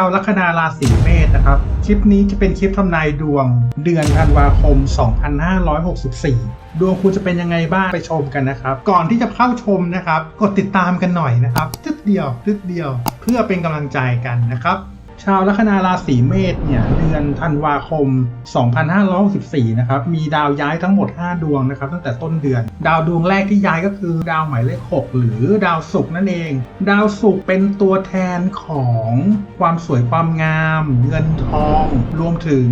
ชาวลัคนาราศีเมษนะครับ คลิปนี้จะเป็นคลิปทำนายดวงเดือนธันวาคม 2564 ดวงคุณจะเป็นยังไงบ้างไปชมกันนะครับ ก่อนที่จะเข้าชมนะครับ กดติดตามกันหน่อยนะครับทึดเดียวทึดเดียวเพื่อเป็นกำลังใจกันนะครับ ชาวลัคนาราศีเมษเนี่ยเดือนธันวาคม 2564 นะครับ มีดาวย้ายทั้งหมด 5 ดวงนะครับ ตั้งแต่ต้นเดือน ดาวดวงแรกที่ย้ายก็คือดาวหมายเลข 6 หรือดาวศุกร์นั่นเอง ดาวศุกร์เป็นตัวแทนของความสวยความงาม เงินทอง รวมถึง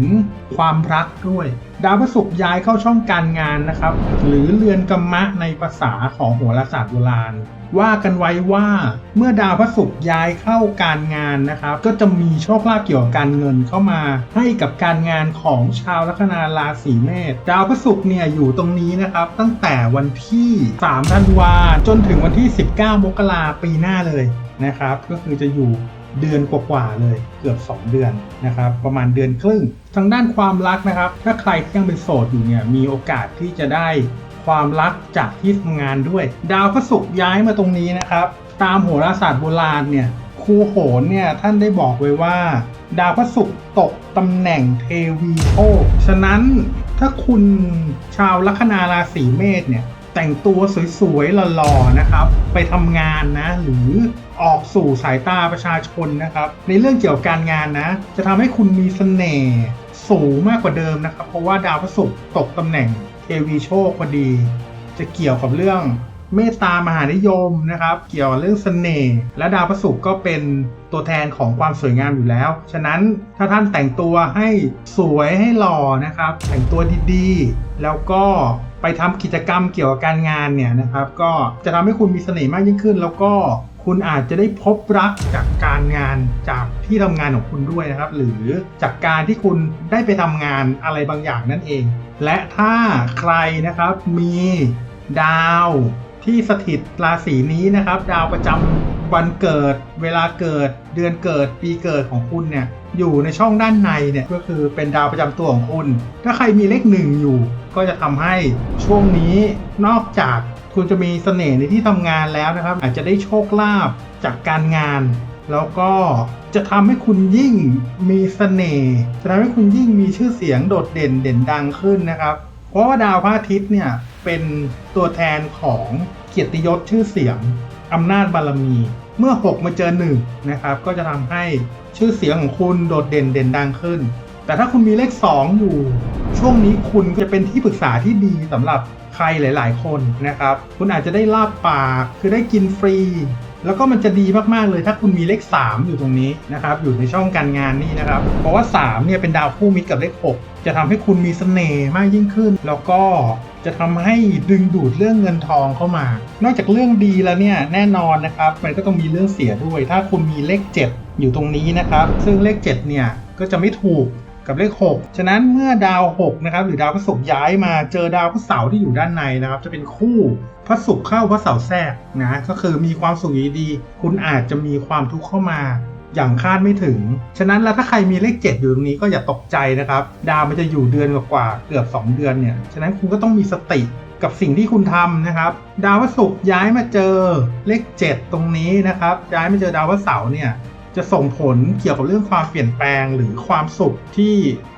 ความรักด้วยดาวพฤหัสย้ายเข้าช่องการงานนะครับ หรือเรือนกัมมะในภาษาของโหราศาสตร์โบราณ ว่ากันไว้ว่าเมื่อดาวพระศุกร์ย้ายเข้าการงานนะครับ ก็จะมีโชคลาภเกี่ยวกับการเงินเข้ามาให้กับการงานของชาวลัคนาราศีเมษดาวพระศุกร์เนี่ยอยู่ตรงนี้นะครับ ตั้งแต่วันที่3ธันวาจนถึงวันที่ 19 มกราปีหน้าเลยนะครับ ก็คือจะอยู่ เดือนกว่าๆเลยเกือบ 2 เดือนนะครับประมาณเดือนครึ่ง ทางด้านความรักนะครับ ถ้าใครยังเป็นโสดอยู่เนี่ยมีโอกาสที่จะได้ความรักจากที่ทำงานด้วย ดาวพระศุกร์ย้ายมาตรงนี้นะครับ ตามโหราศาสตร์โบราณเนี่ยครูโหนเนี่ยท่านได้บอกไว้ว่า ดาวพระศุกร์ตกตำแหน่งเทวีโชคฉะนั้นถ้าคุณชาวลัคนาราศีเมษเนี่ยแต่งตัวสวยๆหล่อๆนะครับ ไปทำงานนะ หรือ ออกสู่สายตาประชาชนนะครับ ในเรื่องเกี่ยวกับการงานนะ จะทำให้คุณมีเสน่ห์สูงมากกว่าเดิมนะครับ เพราะว่าดาวพระศุกร์ตกตำแหน่งเทวีโชคพอดี จะเกี่ยวกับเรื่อง เมตตามหานิยมนะครับ เกี่ยวกับเรื่องเสน่ห์และดาวพระศุกร์ก็เป็นตัวแทนของความสวยงามอยู่แล้ว ฉะนั้นถ้าท่านแต่งตัวให้สวยให้หล่อนะครับ แต่งตัวดีๆ แล้วก็ไปทำกิจกรรมเกี่ยวกับการงานเนี่ยนะครับ ก็จะทำให้คุณมีเสน่ห์มากยิ่งขึ้น แล้วก็คุณอาจจะได้พบรักจากการงานจากที่ทำงานของคุณด้วยนะครับ หรือจากการที่คุณได้ไปทำงานอะไรบางอย่างนั่นเอง และถ้าใครนะครับมีดาว ที่สถิตราศีนี้นะครับ ดาวประจำวันเกิด เวลาเกิด เดือนเกิด ปีเกิดของคุณเนี่ยอยู่ในช่องด้านในเนี่ยก็คือเป็นดาวประจำตัวของคุณ ถ้าใครมีเลขหนึ่งอยู่ ก็จะทำให้ช่วงนี้นอกจากคุณจะมีเสน่ห์ในที่ทำงานแล้วนะครับ อาจจะได้โชคลาภจากการงาน แล้วก็จะทำให้คุณยิ่งมีเสน่ห์จะทำให้คุณยิ่งมีชื่อเสียงโดดเด่นเด่นดังขึ้นนะครับ เพราะว่าดาวพระอาทิตย์เนี่ยเป็นตัวแทนของเกียรติยศชื่อเสียงอำนาจบารมี เมื่อ 6 มาเจอ1นะครับ ก็จะทำให้ชื่อเสียงของคุณโดดเด่นเด่นดังขึ้น แต่ถ้าคุณมีเลข 2 อยู่ ช่วงนี้คุณจะเป็นที่ปรึกษาที่ดีสำหรับใครหลาย ๆ คนนะครับ คุณอาจจะได้ลาบปากคือได้กินฟรี แล้วก็มันจะดีมากๆเลยถ้าคุณมีเลข 3 อยู่ตรงนี้นะครับอยู่ในช่องการงานนี่นะครับ เพราะว่า3เนี่ยเป็นดาวคู่มิตรกับเลข 6 จะทำให้คุณมีเสน่ห์มากยิ่งขึ้น แล้วก็จะทำให้ดึงดูดเรื่องเงินทองเข้ามา นอกจากเรื่องดีแล้วเนี่ยแน่นอนนะครับมันก็ต้องมีเรื่องเสียด้วย ถ้าคุณมีเลข 7 อยู่ตรงนี้นะครับ ซึ่งเลข 7 เนี่ยก็จะไม่ถูกกับเลข 6 ฉะนั้นเมื่อดาว 6 นะครับ หรือดาวพระศุกร์ย้ายมาเจอดาวพระเสาร์ที่อยู่ด้านในนะครับ จะเป็นคู่ พระศุกร์เข้าพระเสาร์แทรกนะก็คือมีความสุขดีๆคุณอาจจะมีความทุกข์เข้ามาอย่างคาดไม่ถึง ฉะนั้นแล้วถ้าใครมีเลข 7 อยู่ตรงนี้ก็อย่าตกใจนะครับ ดาวมันจะอยู่เดือนกว่าเกือบ 2 เดือนเนี่ย ฉะนั้นคุณก็ต้องมีสติกับสิ่งที่คุณทำนะครับ ดาวพระศุกร์ย้ายมาเจอเลข 7 ตรงนี้นะครับ ย้ายมาเจอดาวพระเสาร์เนี่ย จะส่งผลเกี่ยวกับเรื่องความเปลี่ยนแปลงหรือความสุขที่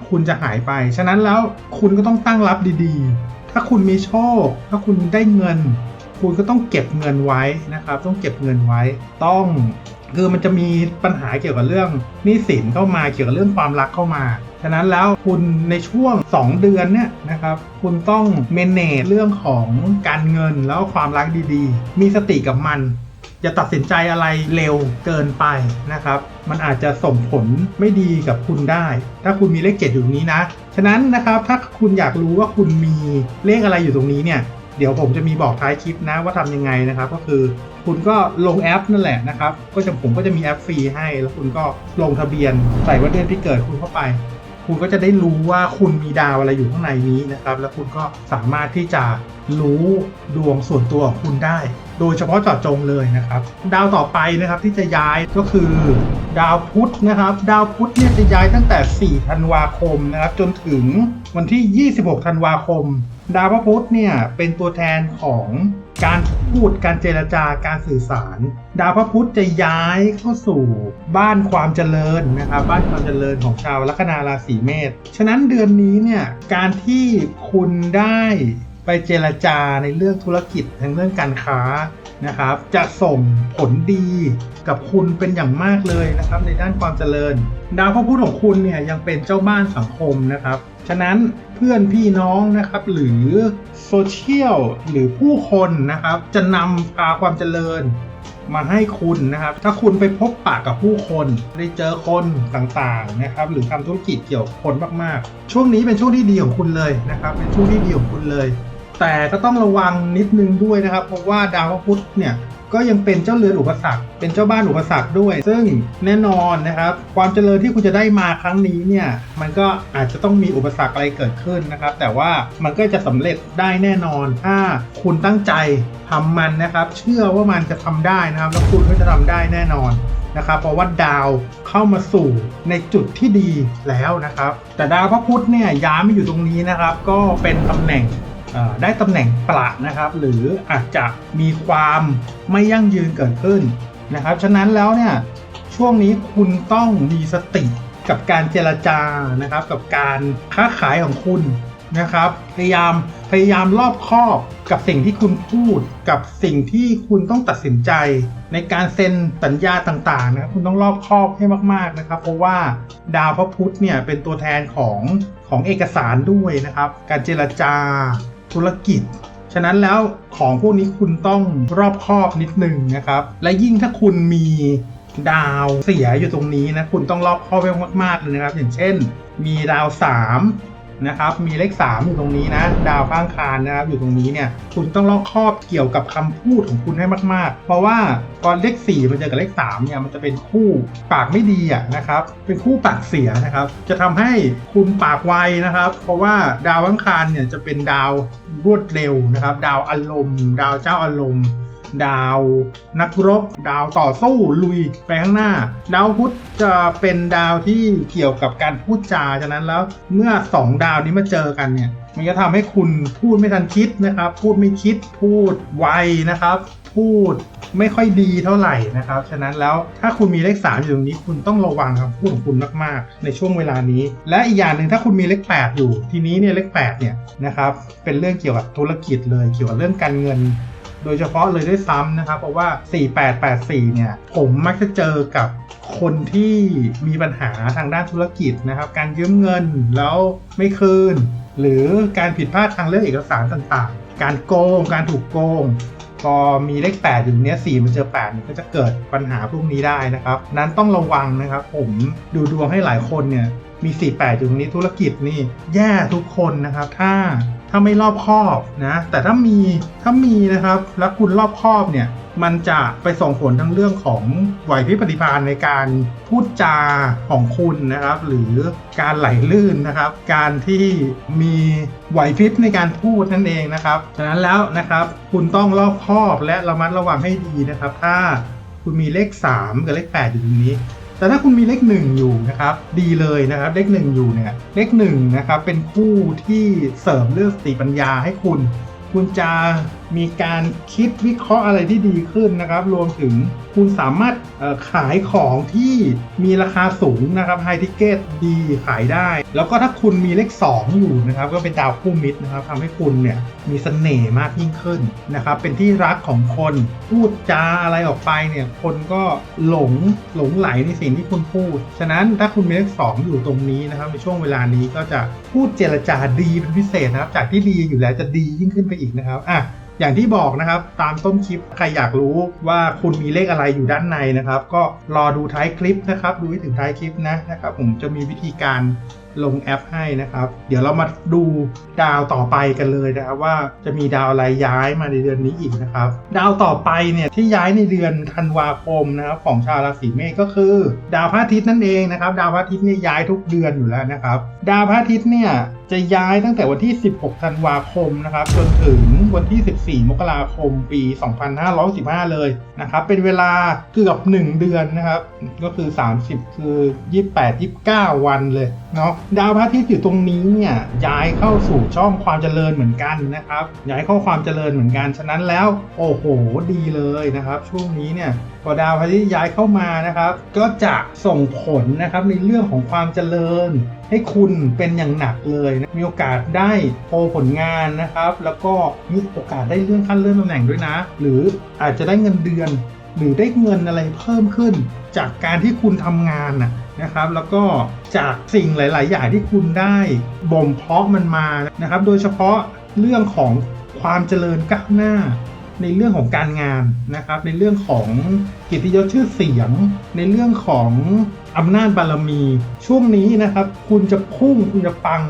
คุณจะหายไป ฉะนั้นแล้วคุณก็ต้องตั้งรับดีๆ ถ้าคุณมีโชค ถ้าคุณได้เงิน คุณก็ต้องเก็บเงินไว้นะครับ ต้องเก็บเงินไว้ ต้องคือมันจะมีปัญหาเกี่ยวกับเรื่องหนี้สินเข้ามาเกี่ยวกับเรื่องความรักเข้ามา ฉะนั้นแล้วคุณในช่วง 2 เดือนเนี่ยนะครับคุณต้องเมนเนจเรื่องของการเงินแล้วความรักดีๆ มีสติกับมัน อย่าตัดสินใจอะไรเร็วเกินไปนะครับ มันอาจจะส่งผลไม่ดีกับคุณได้ ถ้าคุณมีเลขเจ็ดอยู่ตรงนี้นะ ฉะนั้นนะครับถ้าคุณอยากรู้ว่าคุณมีเลขอะไรอยู่ตรงนี้เนี่ยเดี๋ยวผมจะมีบอกท้ายคลิปนะว่าทำยังไงนะครับ ก็คือคุณก็ลงแอปนั่นแหละนะครับ ก็จะผมก็จะมีแอปฟรีให้ แล้วคุณก็ลงทะเบียนใส่วันเดือนที่เกิดคุณเข้าไป คุณก็จะได้รู้ว่าคุณมีดาวอะไรอยู่ข้างในนี้นะครับ แล้วคุณก็สามารถที่จะรู้ดวงส่วนตัวของคุณได้ โดยเฉพาะเจาะจงเลยนะครับ ดาวต่อไปนะครับที่จะย้ายก็คือดาวพุธนะครับ ดาวพุธเนี่ยจะย้ายตั้งแต่ 4 ธันวาคมนะครับ จนถึงวันที่ 26 ธันวาคม ดาวพระพุธเนี่ยเป็นตัวแทนของการพูดการเจรจาการสื่อสาร ดาวพระพุธจะย้ายเข้าสู่บ้านความเจริญนะครับบ้านความเจริญของชาวลัคนาราศีเมษฉะนั้นเดือนนี้เนี่ยการที่คุณได้ ไปเจรจาในเรื่องธุรกิจทั้งเรื่องการค้านะครับ จะส่งผลดีกับคุณเป็นอย่างมากเลยนะครับ ในด้านความเจริญ ดาวพระพุธของคุณเนี่ยยังเป็นเจ้าบ้านสังคมนะครับ ฉะนั้นเพื่อนพี่น้องนะครับ หรือโซเชียลหรือผู้คนนะครับ จะนำพาความเจริญมาให้คุณนะครับ ถ้าคุณไปพบปะกับผู้คนได้เจอคนต่างๆนะครับ หรือทำธุรกิจเกี่ยวคนมากๆ ช่วงนี้เป็นช่วงที่ดีของคุณเลยนะครับ เป็นช่วงที่ดีของคุณเลย แต่ก็ต้องระวังนิดนึงด้วยนะครับ เพราะว่าดาวพุธเนี่ยก็ยังเป็นเจ้าเรือนอุปสรรค เป็นเจ้าบ้านอุปสรรคด้วย ซึ่งแน่นอนนะครับ ความเจริญที่คุณจะได้มาครั้งนี้เนี่ย มันก็อาจจะต้องมีอุปสรรคอะไรเกิดขึ้นนะครับ แต่ว่ามันก็จะสำเร็จได้แน่นอน ถ้าคุณตั้งใจทำมันนะครับ เชื่อว่ามันจะทำได้นะครับ แล้วคุณก็จะทำได้แน่นอนนะครับ เพราะว่าดาวเข้ามาสู่ในจุดที่ดีแล้วนะครับ แต่ดาวพระพุธเนี่ยย้ายมาอยู่ตรงนี้นะครับ ก็เป็นตำแหน่ง ได้ตำแหน่งประนะครับ หรืออาจจะมีความไม่ยั่งยืนเกิดขึ้นนะครับ ฉะนั้นแล้วเนี่ยช่วงนี้คุณต้องมีสติกับการเจรจานะครับ กับการค้าขายของคุณนะครับ พยายามพยายามรอบคอบกับสิ่งที่คุณพูดกับสิ่งที่คุณต้องตัดสินใจ ในการเซ็นสัญญาต่างๆนะครับคุณต้องรอบคอบให้มากๆนะครับ เพราะว่าดาวพระพุธเนี่ยเป็นตัวแทนของของเอกสารด้วยนะครับ การเจรจา ธุรกิจ ฉะนั้นแล้วของพวกนี้คุณต้องรอบคอบนิดนึงนะครับ และยิ่งถ้าคุณมีดาวเสียอยู่ตรงนี้นะ คุณต้องรอบคอบไว้มากๆเลยนะครับ อย่างเช่น มีดาว 3 นะครับมีเลข 3 อยู่ตรงนี้นะ ดาวข้างคานนะครับอยู่ตรงนี้เนี่ยคุณต้องรอบคอบเกี่ยวกับคำพูดของคุณให้มากๆ เพราะว่าตอนเลข 4 มันเจอกับเลข3เนี่ยมันจะเป็นคู่ปากไม่ดีอะนะครับเป็นคู่ปากเสียนะครับจะทำให้คุณปากไวนะครับ เพราะว่าดาวข้างคานเนี่ยจะเป็นดาวรวดเร็วนะครับ ดาวอารมณ์ ดาวเจ้าอารมณ์ ดาวนักรบ ดาวต่อสู้ลุยไปข้างหน้า ดาวพุธจะเป็นดาวที่เกี่ยวกับการพูดจาฉะนั้นแล้วเมื่อสองดาวนี้มาเจอกันเนี่ยมันจะทำให้คุณพูดไม่ทันคิดนะครับ พูดไม่คิด พูดไวนะครับ พูดไม่ค่อยดีเท่าไหร่นะครับ ฉะนั้นแล้วถ้าคุณมีเลข 3 อยู่ตรงนี้คุณต้องระวังคำพูดของคุณมากๆ ในช่วงเวลานี้ และอีกอย่างหนึ่งถ้าคุณมีเลข 8 อยู่ ทีนี้เนี่ยเลข8เนี่ยนะครับเป็นเรื่องเกี่ยวกับธุรกิจเลยเกี่ยวกับเรื่องการเงิน โดยเฉพาะเลยด้วยซ้ำนะครับเพราะว่า 4884 เนี่ย ผมมักจะเจอกับคนที่มีปัญหาทางด้านธุรกิจนะครับ การยืมเงินแล้วไม่คืน หรือการผิดพลาดทางเรื่องเอกสารต่างๆ การโกง การถูกโกงพอมีเลข8อยู่เนี้ย4มันเจอ8เนี่ยก็จะเกิดปัญหาพวกนี้ได้นะครับ นั้นต้องระวังนะครับ ผมดูดวงให้หลายคนเนี่ยมี 48 อยู่ตรงนี้ธุรกิจนี่แย่ทุกคนนะครับ ถ้า ถ้าไม่รอบคอบนะ แต่ถ้ามีถ้ามีนะครับแล้วคุณรอบคอบเนี่ยมันจะไปส่งผลทั้งเรื่องของไหวพริบปฏิภาณในการพูดจาของคุณนะครับ หรือการไหลลื่นนะครับ การที่มีไหวพริบในการพูดนั่นเองนะครับฉะนั้นแล้วนะครับคุณต้องรอบคอบและระมัดระวังให้ดีนะครับ ถ้าคุณมีเลข 3 กับเลข 8 อยู่ตรงนี้ แต่ถ้าคุณมีเลขหนึ่งอยู่นะครับ ดีเลยนะครับเลขหนึ่งอยู่เนี่ยเลขหนึ่งนะครับเป็นคู่ที่เสริมเรื่องสติปัญญาให้คุณ คุณจะมีการคิดวิเคราะห์อะไรที่ดีขึ้นนะครับ รวมถึงคุณสามารถขายของที่มีราคาสูงนะครับไฮทิเกตดีขายได้ แล้วก็ถ้าคุณมีเลข 2 อยู่นะครับก็เป็นดาวคู่มิตรนะครับทำให้คุณเนี่ยมีเสน่ห์มากยิ่งขึ้นนะครับเป็นที่รักของคนพูดจาอะไรออกไปเนี่ยคนก็หลงหลงไหลในสิ่งที่คุณพูด ฉะนั้นถ้าคุณมีเลข 2 อยู่ตรงนี้นะครับในช่วงเวลานี้ก็จะพูดเจรจาดีเป็นพิเศษนะครับจากที่ดีอยู่แล้วจะดียิ่งขึ้นไปอีกนะครับอะ อย่างที่บอกนะครับ ตามต้นคลิปใครอยากรู้ว่าคุณมีเลขอะไรอยู่ด้านในนะครับ ก็รอดูท้ายคลิปนะครับ ดูให้ถึงท้ายคลิปนะนะครับ ผมจะมีวิธีการ ลงแอปให้นะครับ เดี๋ยวเรามาดูดาวต่อไปกันเลยนะครับว่าจะมีดาวอะไรย้ายมาในเดือนนี้อีกนะครับ ดาวต่อไปเนี่ยที่ย้ายในเดือนธันวาคมนะครับของชาวราศีเมษก็คือ ดาวพระอาทิตย์นั่นเองนะครับ ดาวพระอาทิตย์เนี่ยย้ายทุกเดือนอยู่แล้วนะครับ ดาวพระอาทิตย์เนี่ยจะย้ายตั้งแต่วันที่ 16 ธันวาคมนะครับ จนถึงวันที่ 14 มกราคม ปี 2515 เลยนะครับ เป็นเวลาเกือบ 1 เดือนนะครับ ก็คือ 30 คือ 28 29 วันเลยเนาะดาวพระอาทิตย์อยู่ตรงนี้เนี่ยย้ายเข้าสู่ช่องความเจริญเหมือนกันนะครับย้ายเข้าความเจริญเหมือนกัน ฉะนั้นแล้วโอ้โหดีเลยนะครับ ช่วงนี้เนี่ยพอดาวพระอาทิตย์ย้ายเข้ามานะครับ ก็จะส่งผลนะครับในเรื่องของความเจริญ ให้คุณเป็นอย่างหนักเลยนะมีโอกาสได้โชว์ผลงานนะครับ แล้วก็มีโอกาสได้เลื่อนขั้นเลื่อนตำแหน่งด้วยนะ หรืออาจจะได้เงินเดือน หรือได้เงินอะไรเพิ่มขึ้น จากการที่คุณทำงานน่ะ นะครับ แล้วก็จากสิ่งหลาย ๆ อย่างที่คุณได้บ่มเพาะมันมานะครับ โดยเฉพาะเรื่องของความเจริญก้าวหน้า ในเรื่องของการงานนะครับ ในเรื่องของเกียรติยศชื่อเสียง ในเรื่องของอำนาจบารมี ช่วงนี้นะครับ คุณจะพุ่งคุณจะปัง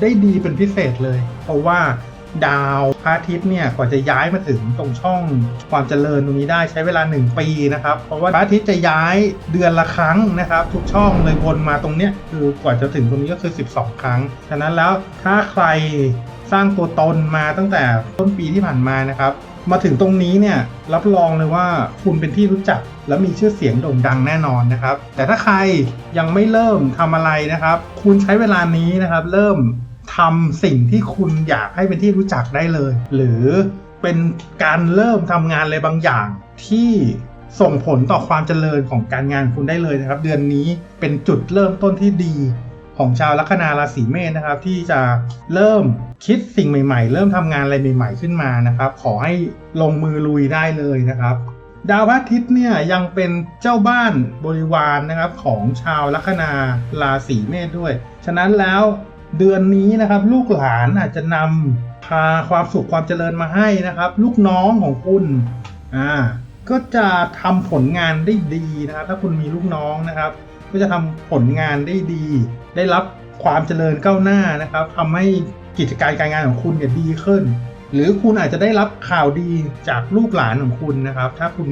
ได้ดีเป็นพิเศษเลย เพราะว่า ดาวพระอาทิตย์เนี่ยกว่าจะย้ายมาถึงตรงช่องความเจริญตรงนี้ได้ใช้เวลา 1 ปีนะครับ เพราะว่าพระอาทิตย์จะย้ายเดือนละครั้งนะครับ ทุกช่องเลยวนมาตรงเนี้ยคือกว่าจะถึงตรงนี้ก็คือ 12 ครั้งฉะนั้นแล้วถ้าใครสร้างตัวตนมาตั้งแต่ต้นปีที่ผ่านมานะครับมาถึงตรงนี้เนี่ยรับรองเลยว่าคุณเป็นที่รู้จัก และมีชื่อเสียงโด่งดังแน่นอนนะครับ แต่ถ้าใครยังไม่เริ่มทำอะไรนะครับ คุณใช้เวลานี้นะครับ เริ่ม ทำสิ่งที่คุณอยากให้เป็นที่รู้จักได้เลย หรือเป็นการเริ่มทำงานอะไรบางอย่างที่ส่งผลต่อความเจริญของการงานคุณได้เลยนะครับ เดือนนี้เป็นจุดเริ่มต้นที่ดีของชาวลัคนาราศีเมษนะครับ ที่จะเริ่มคิดสิ่งใหม่ ๆ เริ่มทำงานอะไรใหม่ ๆขึ้นมานะครับ ขอให้ลงมือลุยได้เลยนะครับ ดาวพระอาทิตย์เนี่ยยังเป็นเจ้าบ้านบริวารนนะครับของชาวลัคนาราศีเมษด้วย ฉะนั้นแล้ว เดือนนี้นะครับ ลูกหลานอาจจะนำพาความสุขความเจริญมาให้นะครับ ลูกน้องของคุณอ่าก็จะทำผลงานได้ดีนะครับ ถ้าคุณมีลูกน้องนะครับ ก็จะทำผลงานได้ดี ได้รับความเจริญก้าวหน้านะครับทำให้กิจการการงานของคุณเนี่ยดีขึ้น หรือคุณอาจจะได้รับข่าวดีจากลูกหลานของคุณนะครับ ถ้าคุณ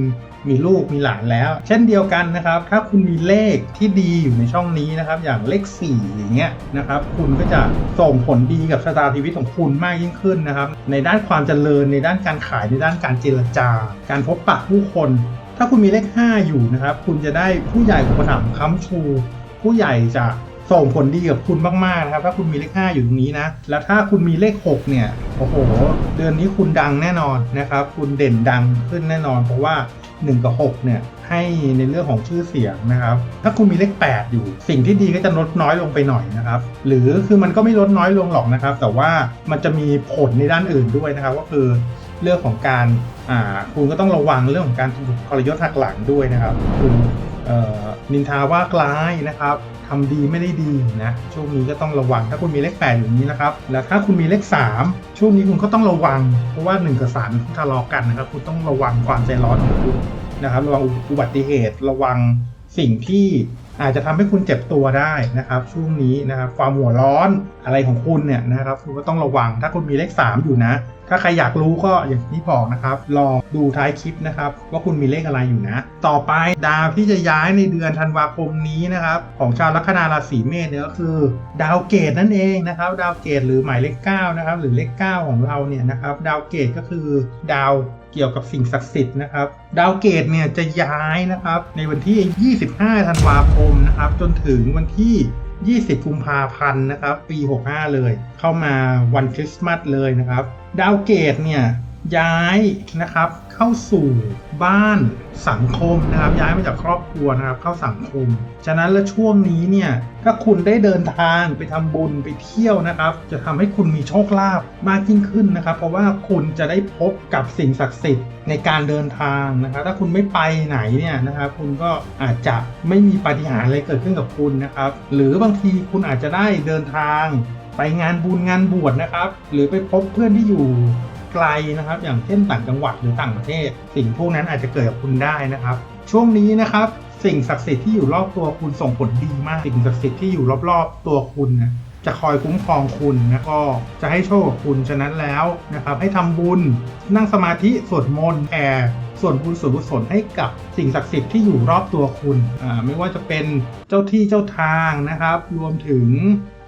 มีลูกมีหลานแล้ว เช่นเดียวกันนะครับ ถ้าคุณมีเลขที่ดีอยู่ในช่องนี้นะครับ อย่างเลข 4 อย่างเงี้ยนะครับ คุณก็จะส่งผลดีกับชะตาชีวิตของคุณมากยิ่งขึ้นนะครับ ในด้านความเจริญในด้านการขายในด้านการเจรจา การพบปะผู้คน ถ้าคุณมีเลข 5 อยู่นะครับ คุณจะได้ผู้ใหญ่อุปถัมภ์ค้ำชู ผู้ใหญ่จะ ส่งผลดีกับคุณมากๆนะครับ ถ้าคุณมีเลข 5 อยู่ตรงนี้นะ แล้วถ้าคุณมีเลข 6 เนี่ย โอ้โห เดือนนี้คุณดังแน่นอนนะครับ คุณเด่นดังขึ้นแน่นอน เพราะว่า 1 กับ 6 เนี่ย ให้ในเรื่องของชื่อเสียงนะครับ ถ้าคุณมีเลข 8 อยู่ สิ่งที่ดีก็จะลดน้อยลงไปหน่อยนะครับ หรือคือมันก็ไม่ลดน้อยลงหรอกนะครับ แต่ว่ามันจะมีผลในด้านอื่นด้วยนะครับ ก็คือเรื่องของการคุณก็ต้องระวังเรื่องของการถูกทรยศหักหลังด้วยนะครับ คุณเอ่อ นินทาว่ากลายนะครับทำดีไม่ได้ดีนะช่วงนี้ก็ต้องระวังถ้าคุณมีเลขแปดอยู่นี้นะครับแล้วถ้าคุณมีเลขสามช่วงนี้คุณก็ต้องระวัง เพราะว่าหนึ่งกับสามทะเลาะกันนะครับคุณต้องระวังความใจร้อนของคุณนะครับระวังอุบัติเหตุระวังสิ่งที่ อาจจะทำให้คุณเจ็บตัวได้นะครับ ช่วงนี้นะครับความหัวร้อนอะไรของคุณเนี่ยนะครับ คุณก็ต้องระวังถ้าคุณมีเลขสามอยู่นะ ถ้าใครอยากรู้ก็อย่างที่บอกนะครับลองดูท้ายคลิปนะครับ ว่าคุณมีเลขอะไรอยู่นะ ต่อไปดาวที่จะย้ายในเดือนธันวาคมนี้นะครับ ของชาวลัคนาราศีเมษเนี่ยก็คือ ดาวเกตนั่นเองนะครับ ดาวเกตหรือหมายเลข9นะครับหรือเลข 9 ของเราเนี่ยนะครับ ดาวเกตก็คือดาว เกี่ยวกับสิ่งศักดิ์สิทธิ์นะครับ ดาวเกตเนี่ยจะย้ายนะครับในวันที่ 25 ธันวาคมนะครับจนถึงวันที่ 20 กุมภาพันธ์นะครับ ปี 65 เลย เข้ามาวันคริสต์มาสเลยนะครับ ดาวเกตเนี่ยย้ายนะครับ เข้าสู่บ้านสังคมนะครับย้ายมาจากครอบครัวนะครับเข้าสังคม ฉะนั้นแล้วช่วงนี้เนี่ยถ้าคุณได้เดินทางไปทำบุญไปเที่ยวนะครับ จะทำให้คุณมีโชคลาภมากยิ่งขึ้นนะครับ เพราะว่าคุณจะได้พบกับสิ่งศักดิ์สิทธิ์ในการเดินทางนะครับ ถ้าคุณไม่ไปไหนเนี่ยนะครับคุณก็อาจจะไม่มีปาฏิหาริย์อะไรเกิดขึ้นกับคุณนะครับ หรือบางทีคุณอาจจะได้เดินทางไปงานบุญงานบวชนะครับ หรือไปพบเพื่อนที่อยู่ ไกลนะครับ อย่างเช่นต่างจังหวัดหรือต่างประเทศ สิ่งพวกนั้นอาจจะเกิดกับคุณได้นะครับ ช่วงนี้นะครับสิ่งศักดิ์สิทธิ์ที่อยู่รอบตัวคุณส่งผลดีมาก สิ่งศักดิ์สิทธิ์ที่อยู่รอบๆตัวคุณนะจะคอยคุ้มครองคุณนะก็จะให้โชคกับคุณฉะนั้นแล้วนะครับ ให้ทำบุญนั่งสมาธิสวดมนต์แผ่ส่วนบุญส่วนกุศลให้กับสิ่งศักดิ์สิทธิ์ที่อยู่รอบตัวคุณ ไม่ว่าจะเป็นเจ้าที่เจ้าทางนะครับ รวมถึง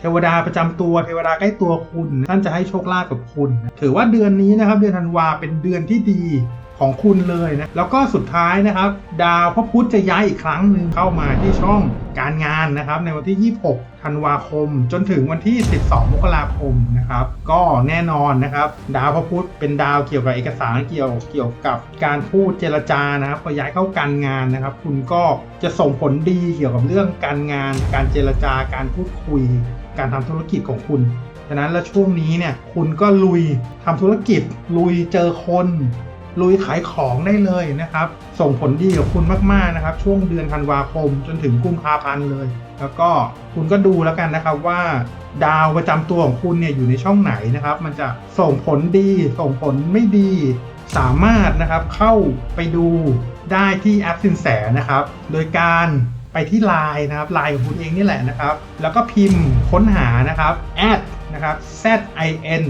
เทวดาประจำตัวเทวดาใกล้ตัวคุณท่านจะให้โชคลาภกับคุณ ถือว่าเดือนนี้นะครับ เดือนธันวาเป็นเดือนที่ดีของคุณเลยนะแล้วก็สุดท้ายนะครับ ดาวพระพุธจะย้ายอีกครั้งหนึ่งเข้ามาที่ช่องการงานนะครับ ในวันที่ 26 ธันวาคม จนถึงวันที่ 12 มกราคมนะครับ ก็แน่นอนนะครับ ดาวพระพุธเป็นดาวเกี่ยวกับเอกสารเกี่ยวเกี่ยวกับการพูดเจรจานะครับพอย้ายเข้าการงานนะครับ คุณก็จะส่งผลดีเกี่ยวกับเรื่องการงาน การเจรจาการพูดคุย การทำธุรกิจของคุณฉะนั้นแล้วช่วงนี้เนี่ยคุณก็ลุยทำธุรกิจ ลุยเจอคนลุยขายของได้เลยนะครับ ส่งผลดีกับคุณมากๆนะครับ ช่วงเดือนธันวาคมจนถึงกุมภาพันธ์เลย แล้วก็คุณก็ดูแล้วกันนะครับว่า ดาวประจำตัวของคุณเนี่ยอยู่ในช่องไหนนะครับ มันจะส่งผลดี ส่งผลไม่ดี สามารถนะครับเข้าไปดูได้ที่แอปสินแสนะครับ โดยการ ไปที่ไลน์นะครับไลน์ของคุณเองนี่แหละนะครับ แล้วก็พิมพ์ค้นหานะครับ add นะครับ z i n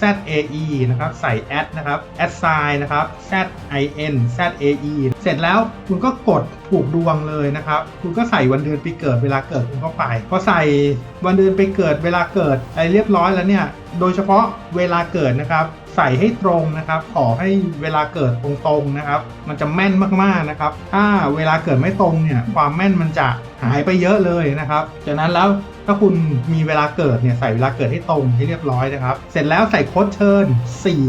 z a e นะครับใส่ add นะครับ ad sign นะครับ z i n z a e เสร็จแล้วคุณก็กดผูกดวงเลยนะครับ คุณก็ใส่วันเดือนปีเกิดเวลาเกิดคุณเข้าไปพอใส่วันเดือนปีเกิดเวลาเกิดอะไรเรียบร้อยแล้วเนี่ย โดยเฉพาะเวลาเกิดนะครับ ส่ให้ตรงนะครับขอให้เวลาเกิดตรงๆนะครับ มันจะแม่นมากๆนะครับ ถ้าเวลาเกิดไม่ตรงเนี่ยความแม่นมันจะหายไปเยอะเลยนะครับจากนั้นแล้วถ้าคุณมีเวลาเกิดเนี่ยใส่เวลาเกิดให้ตรงให้เรียบร้อยนะครับ เสร็จแล้วใส่โค้ดเชิญ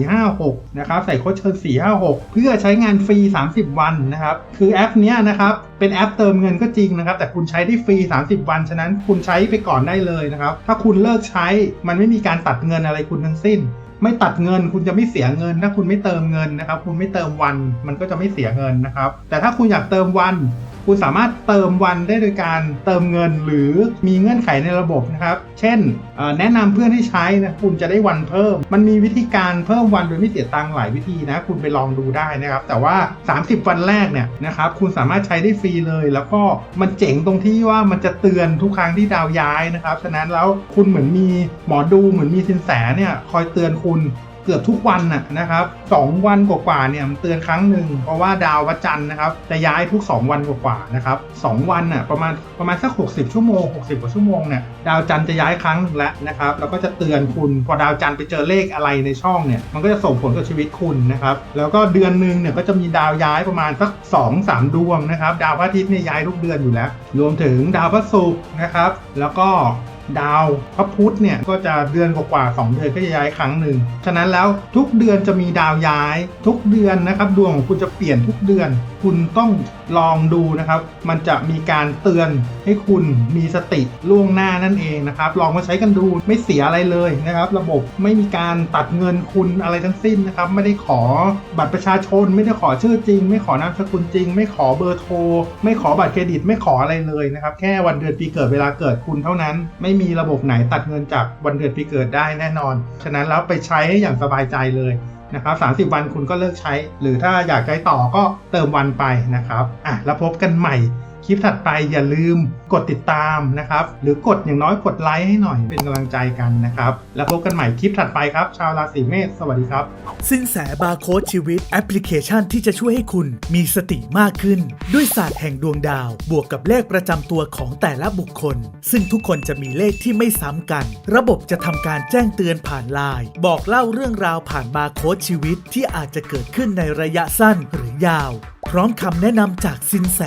456 นะครับ ใส่โค้ดเชิญ 456 เพื่อใช้งานฟรี 30 วันนะครับ คือแอปเนี้ยนะครับเป็นแอปเติมเงินก็จริงนะครับ แต่คุณใช้ได้ฟรี 30 วัน ฉะนั้นคุณใช้ไปก่อนได้เลยนะครับ ถ้าคุณเลิกใช้มันไม่มีการตัดเงินอะไรคุณทั้งสิ้น ไม่ตัดเงิน คุณจะไม่เสียเงิน ถ้าคุณไม่เติมเงินนะครับ คุณไม่เติมวันมันก็จะไม่เสียเงินนะครับ แต่ถ้าคุณอยากเติมวัน คุณสามารถเติมวันได้โดยการเติมเงินหรือมีเงื่อนไขในระบบนะครับ เช่น แนะนำเพื่อนให้ใช้นะคุณจะได้วันเพิ่ม มันมีวิธีการเพิ่มวันโดยไม่เสียตังค์หลายวิธีนะ คุณไปลองดูได้นะครับ แต่ว่า 30 วันแรกเนี่ยนะครับคุณสามารถใช้ได้ฟรีเลย แล้วก็มันเจ๋งตรงที่ว่ามันจะเตือนทุกครั้งที่ดาวย้ายนะครับฉะนั้นแล้วคุณเหมือนมีหมอดูเหมือนมีสินแสเนี่ยคอยเตือนคุณ เกือบทุกวันน่ะนะครับสองวันกว่าๆเนี่ยมันเตือนครั้งหนึ่งเพราะว่าดาววัจันทร์นะครับจะย้ายทุก 2 วันกว่าๆนะครับสองวันน่ะประมาณประมาณสัก 60 ชั่วโมง 60 กว่าชั่วโมงเนี่ยดาวจันทร์จะย้ายครั้งหนึ่งแล้วนะครับแล้วก็จะเตือนคุณพอดาวจันทร์ไปเจอเลขอะไรในช่องเนี่ยมันก็จะส่งผลกับชีวิตคุณนะครับแล้วก็เดือนหนึ่งเนี่ยก็จะมีดาวย้ายประมาณสัก 2 3 ดวงนะครับดาวพระอาทิตย์เนี่ยย้ายทุกเดือนอยู่แล้ว รวมถึงดาวพระศุกร์นะครับแล้วก็ ดาวพระพุธเนี่ยก็จะเดือนกว่าๆสองเดือนก็จะย้ายครั้งหนึ่ง ฉะนั้นแล้วทุกเดือนจะมีดาวย้าย ทุกเดือนนะครับดวงของคุณจะเปลี่ยนทุกเดือน คุณต้องลองดูนะครับ มันจะมีการเตือนให้คุณมีสติล่วงหน้านั่นเองนะครับ ลองมาใช้กันดูไม่เสียอะไรเลยนะครับ ระบบไม่มีการตัดเงินคุณอะไรทั้งสิ้นนะครับ ไม่ได้ขอบัตรประชาชน ไม่ได้ขอชื่อจริง ไม่ขอนามสกุลจริง ไม่ขอเบอร์โทร ไม่ขอบัตรเครดิต ไม่ขออะไรเลยนะครับ แค่วันเดือนปีเกิดเวลาเกิดคุณเท่านั้นไม่มีมีระบบไหนตัดเงินจากวันเดือนปีเกิดได้แน่นอน ฉะนั้นแล้วไปใช้ให้อย่างสบายใจเลยนะครับ30 วันคุณก็เลิกใช้ หรือถ้าอยากใช้ต่อก็เติมวันไปนะครับอะแล้วพบกันใหม่คลิปถัดไปอย่าลืม กดติดตามนะครับ หรือกดอย่างน้อยกดไลค์ให้หน่อยเป็นกำลังใจกันนะครับ แล้วพบกันใหม่คลิปถัดไปครับ ชาวราศีเมษสวัสดีครับ สินแสบาร์โค้ดชีวิตแอปพลิเคชันที่จะช่วยให้คุณมีสติมากขึ้น ด้วยศาสตร์แห่งดวงดาว บวกกับเลขประจำตัวของแต่ละบุคคล ซึ่งทุกคนจะมีเลขที่ไม่ซ้ำกัน ระบบจะทำการแจ้งเตือนผ่านไลน์บอกเล่าเรื่องราวผ่านบาร์โค้ดชีวิตที่อาจจะเกิดขึ้นในระยะสั้นหรือยาว พร้อมคำแนะนำจากสินแส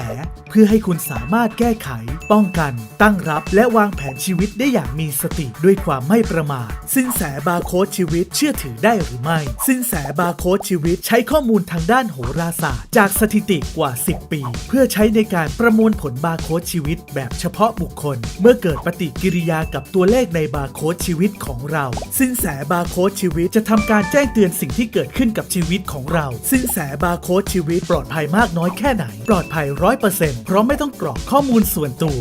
เพื่อให้คุณสามารถแก้ไขป้องกัน ตั้งรับและวางแผนชีวิตได้อย่างมีสติด้วยความไม่ประมาท สินแสบาร์โค้ดชีวิตเชื่อถือได้หรือไม่ สินแสบาร์โค้ดชีวิตใช้ข้อมูลทางด้านโหราศาสตร์ จากสถิติกว่า 10 ปี เพื่อใช้ในการประมวลผลบาร์โค้ดชีวิต แบบเฉพาะบุคคล เมื่อเกิดปฏิกิริยากับตัวเลขในบาร์โค้ดชีวิตของเรา สินแสบาร์โค้ดชีวิตจะทำการแจ้งเตือนสิ่งที่เกิดขึ้นกับชีวิตของเรา สินแสบาร์โค้ดชีวิตปลอดภัยมากน้อยแค่ไหน ปลอดภัยร้อยเปอร์เซ็นต์เพราะไม่ต้องกรอกข้อมูลส่วนตัว